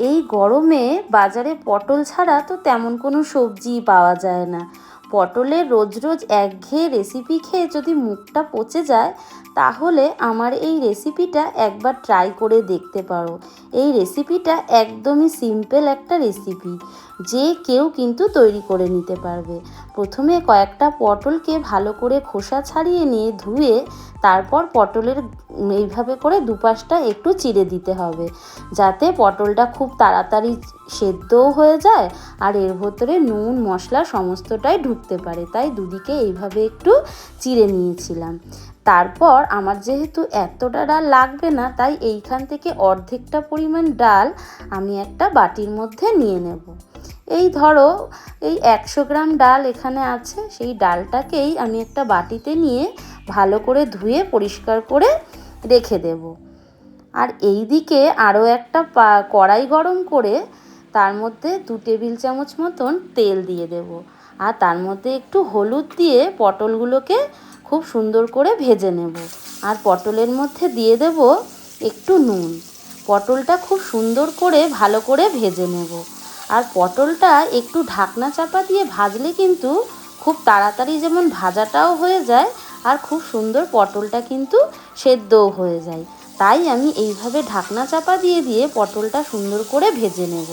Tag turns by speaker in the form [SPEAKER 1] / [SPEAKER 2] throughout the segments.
[SPEAKER 1] এই গরমে বাজারে পটল ছাড়া তো তেমন কোনো সবজি পাওয়া যায় না। পটলের রোজ রোজ একঘেয়ে রেসিপি খেয়ে যদি মুখটা পচে যায়, তাহলে আমার এই রেসিপিটা একবার ট্রাই করে দেখতে পারো। এই রেসিপিটা একদমই সিম্পল একটা রেসিপি যে কেউ কিন্তু তৈরি করে নিতে পারবে। প্রথমে কয়েকটা পটলকে ভালো করে খোসা ছাড়িয়ে নিয়ে ধুয়ে, তারপর পটলের এইভাবে করে দুপাশটা একটু চিড়ে দিতে হবে, যাতে পটলটা খুব তাড়াতাড়ি সেদ্ধও হয়ে যায় আর এর ভেতরে নুন, মশলা সমস্তটাই ঢুকতে পারে। তাই দুদিকে এইভাবে একটু চিড়ে নিয়েছিলাম। তারপর আমার যেহেতু এতটা ডাল লাগবে না, তাই এইখান থেকে অর্ধেকটা পরিমাণ ডাল আমি একটা বাটির মধ্যে নিয়ে নেব। এই ধরো, এই একশো গ্রাম ডাল এখানে আছে, সেই ডালটাকেই আমি একটা বাটিতে নিয়ে ভালো করে ধুয়ে পরিষ্কার করে রেখে দেব। আর এই দিকে আরও একটা কড়াই গরম করে তার মধ্যে দু টেবিল চামচ মতন তেল দিয়ে দেব। আর তার মধ্যে একটু হলুদ দিয়ে পটলগুলোকে খুব সুন্দর করে ভেজে নেব। আর পটলের মধ্যে দিয়ে দেব একটু নুন। পটলটা খুব সুন্দর করে ভালো করে ভেজে নেব। আর পটলটা একটু ঢাকনা চাপা দিয়ে ভাজলে কিন্তু খুব তাড়াতাড়ি যেমন ভাজাটাও হয়ে যায় আর খুব সুন্দর পটলটা কিন্তু সেদ্ধও হয়ে যায়। তাই আমি এইভাবে ঢাকনা চাপা দিয়ে দিয়ে পটলটা সুন্দর করে ভেজে নেব।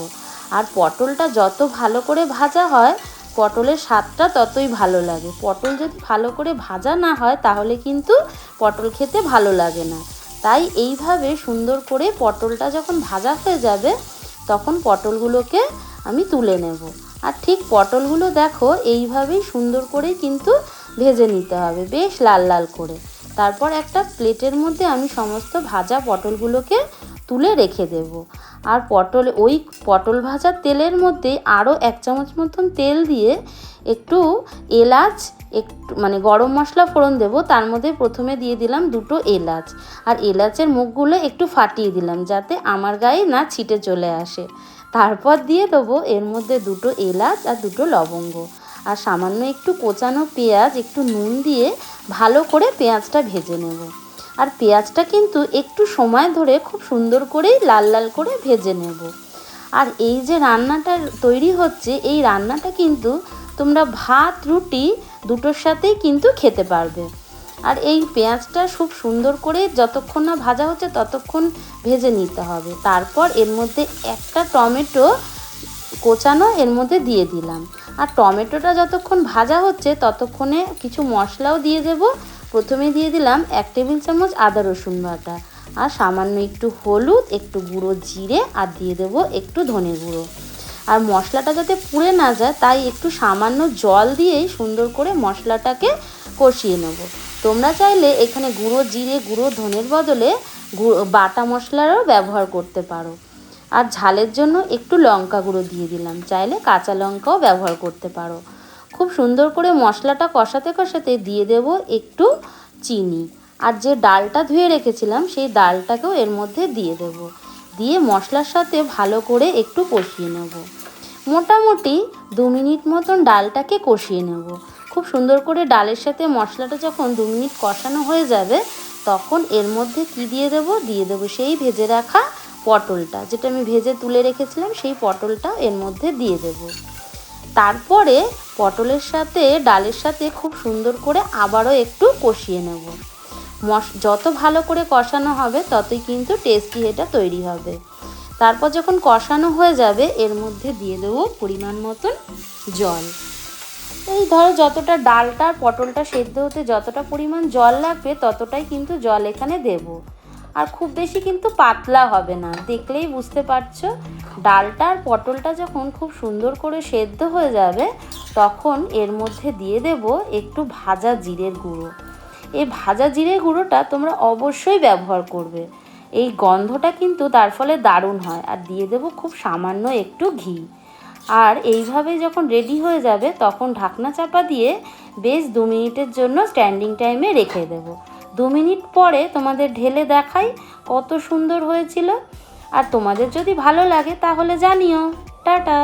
[SPEAKER 1] আর পটলটা যত ভালো করে ভাজা হয় পটলের স্বাদটা ততই ভালো লাগে। পটল যদি ভালো করে ভাজা না হয়, তাহলে কিন্তু পটল খেতে ভালো লাগে না। তাই এইভাবে সুন্দর করে পটলটা যখন ভাজা হয়ে যাবে, তখন পটলগুলোকে আমি তুলে নেব। আর ঠিক পটলগুলো দেখো, এইভাবেই সুন্দর করে কিন্তু ভেজে নিতে হবে, বেশ লাল লাল করে। তারপর একটা প্লেটের মধ্যে আমি সমস্ত ভাজা পটলগুলোকে তুলে রেখে দেব। আর পটল, ওই পটল ভাজার তেলের মধ্যে আরও এক চামচ মতন তেল দিয়ে একটু এলাচ, একটু মানে গরম মশলা ফোড়ন দেবো। তার মধ্যে প্রথমে দিয়ে দিলাম দুটো এলাচ। আর এলাচের মুখগুলো একটু ফাটিয়ে দিলাম যাতে আমার গায়ে না ছিটে চলে আসে। তারপর দিয়ে দেবো এর মধ্যে দুটো এলাচ আর দুটো লবঙ্গ। আর সামান্য একটু কোচানো পেঁয়াজ, একটু নুন দিয়ে ভালো করে পেঁয়াজটা ভেজে নেব। আর পেঁয়াজটা কিন্তু একটু সময় ধরে খুব সুন্দর করেই লাল লাল করে ভেজে নেব। আর এই যে রান্নাটা তৈরি হচ্ছে, এই রান্নাটা কিন্তু তোমরা ভাত, রুটি দুটোর সাথেই কিন্তু খেতে পারবে। আর এই পেঁয়াজটা খুব সুন্দর করে যতক্ষণ না ভাজা হচ্ছে ততক্ষণ ভেজে নিতে হবে। তারপর এর মধ্যে একটা টমেটো কোচানো এর মধ্যে দিয়ে দিলাম। আর টমেটোটা যতক্ষণ ভাজা হচ্ছে, ততক্ষণে কিছু মশলাও দিয়ে দেব। প্রথমে দিয়ে দিলাম এক টেবিল চামচ আদা রসুন বাটা। আর সামান্য একটু হলুদ, একটু গুঁড়ো জিরে, আর দিয়ে দেবো একটু ধনে গুঁড়ো। আর মশলাটা যাতে পুড়ে না যায়, তাই একটু সামান্য জল দিয়েই সুন্দর করে মশলাটাকে কষিয়ে নেব। তোমরা চাইলে এখানে গুঁড়ো জিরে, গুঁড়ো ধনের বদলে বাটা মশলারও ব্যবহার করতে পারো। আর ঝালের জন্য একটু লঙ্কা গুঁড়ো দিয়ে দিলাম। চাইলে কাঁচা লঙ্কাও ব্যবহার করতে পারো। খুব সুন্দর করে মশলাটা কষাতে কষাতে দিয়ে দেব একটু চিনি। আর যে ডালটা ধুয়ে রেখেছিলাম, সেই ডালটাকেও এর মধ্যে দিয়ে দেব। দিয়ে মশলার সাথে ভালো করে একটু কষিয়ে নেব। মোটামুটি দু মিনিট মতন ডালটাকে কষিয়ে নেব। খুব সুন্দর করে ডালের সাথে মশলাটা যখন দু মিনিট কষানো হয়ে যাবে, তখন এর মধ্যে কি দিয়ে দেব? দিয়ে দেবো সেই ভেজে রাখা পটলটা, যেটা আমি ভেজে তুলে রেখেছিলাম, সেই পটলটা এর মধ্যে দিয়ে দেব। তারপরে পটলের সাথে, ডালের সাথে খুব সুন্দর করে আবারও একটু কষিয়ে নেব। মশ, যত ভালো করে কষানো হবে, ততই কিন্তু টেস্টি এটা তৈরি হবে। তারপর যখন কষানো হয়ে যাবে, এর মধ্যে দিয়ে দেবো পরিমাণ মতন জল। এই ধরো যতটা ডালটা পটলটা সেদ্ধ হতে যতটা পরিমাণ জল লাগবে, ততটাই কিন্তু জল এখানে দেব। আর খুব বেশি কিন্তু পাতলা হবে না। দেখলেই বুঝতে পারছ, ডালটা আর পটলটা যখন খুব সুন্দর করে সেদ্ধ হয়ে যাবে, তখন এর মধ্যে দিয়ে দেব একটু ভাজা জিরের গুঁড়ো। এই ভাজা জিরে গুঁড়োটা তোমরা অবশ্যই ব্যবহার করবে। এই গন্ধটা কিন্তু তার ফলে দারুণ হয়, আর দিয়ে দেবো খুব সামান্য একটু ঘি। আর এইভাবে যখন রেডি হয়ে যাবে, তখন ঢাকনা চাপা দিয়ে বেশ দু মিনিটের জন্য স্ট্যান্ডিং টাইমে রেখে দেবো। দু মিনিট পরে তোমাদের ঢেলে দেখাই কত সুন্দর হয়েছিল। আর তোমাদের যদি ভালো লাগে তাহলে জানিও। টাটা।